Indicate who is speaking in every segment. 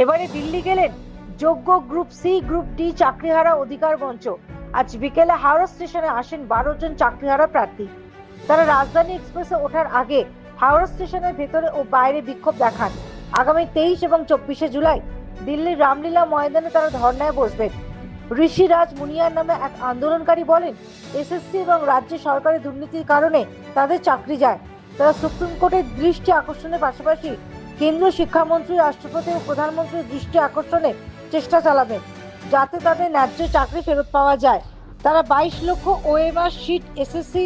Speaker 1: এবারে দিল্লি গেলেন যোগ্য গ্রুপ সি, গ্রুপ ডি চাকরিহারা অধিকার মঞ্চ। আজ বিকেলে হাওড়া স্টেশনে আসেন বারো জন চাকরিহারা প্রার্থী। তারা রাজধানী এক্সপ্রেসে ওঠার আগে হাওড়া স্টেশনের ভেতরে ও বাইরে বিক্ষোভ দেখান। আগামী তেইশ এবং চব্বিশে জুলাই দিল্লির রামলীলা ময়দানে তারা ধর্নায় বসবেন। ঋষিরাজ মুনিয়ার নামে এক আন্দোলনকারী বলেন, এসএসসি এবং রাজ্য সরকারের দুর্নীতির কারণে তাদের চাকরি যায়। তারা সুপ্রিম কোর্টের দৃষ্টি আকর্ষণের পাশাপাশি কেন্দ্রীয় শিক্ষামন্ত্রী, রাষ্ট্রপতি ও প্রধানমন্ত্রীর দৃষ্টি আকর্ষণে চেষ্টা চালাবেন যাতে তাদের ন্যায্য চাকরি ফেরত পাওয়া যায়। তারা বাইশ লক্ষ ওএমআর শিট, এসএসসি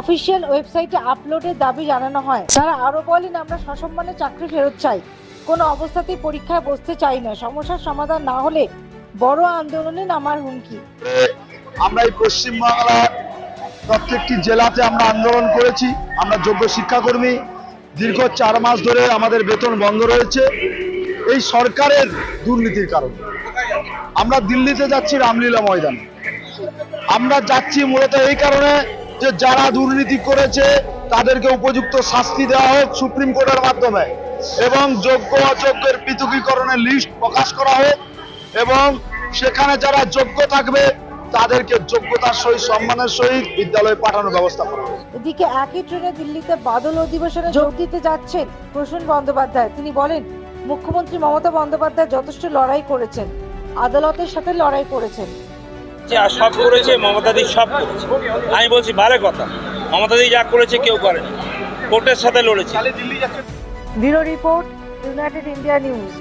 Speaker 1: অফিসিয়াল ওয়েবসাইটে আপলোডের দাবি জানানো হয়। তারা আরও বলেন, আমরা সসম্মানে চাকরি ফেরত চাই। কোনো অবস্থাতেই পরীক্ষায় বসতে চাই না। সমস্যার সমাধান না হলে বড় আন্দোলনে নামার হুমকি।
Speaker 2: আমরা এই পশ্চিমবাংলার প্রত্যেকটি জেলাতে আমরা আন্দোলন করেছি। আমরা যোগ্য শিক্ষাকর্মী দীর্ঘ চার মাস ধরে আমাদের বেতন বন্ধ রয়েছে। এই সরকারের দুর্নীতির কারণে। আমরা দিল্লিতে যাচ্ছি রামলীলা ময়দানে। আমরা যাচ্ছি মূলত এই কারণে যে যারা দুর্নীতি করেছে, তাদেরকে উপযুক্ত শাস্তি দেওয়া হোক সুপ্রিম কোর্টের মাধ্যমে এবং যোগ্য অযোগ্যের পৃথকীকরণের লিস্ট প্রকাশ করা হোক এবং সেখানে যারা যোগ্য থাকবে তাদেরকে যোগ্যতার সহিত সম্মানের সহিত বিদ্যালয়ে পাঠানোর ব্যবস্থা করা
Speaker 1: এদিকে একই ট্রেনে দিল্লিতে বাদল অধিবেশনে যোগ দিতে যাচ্ছেন প্রসূন বন্দ্যোপাধ্যায়। তিনি বলেন মুখ্যমন্ত্রী মমতা বন্দ্যোপাধ্যায় যথেষ্ট লড়াই করেছেন আদালতের সাথে লড়াই করেছেন।
Speaker 3: যে সব করেছে মমতাদি সব করেছে। আমি বলছি ভালো কথা। মমতাদি যা করেছে কেউ করেনি। কোর্টের সাথে লড়েছে।
Speaker 1: Bureau report United India news.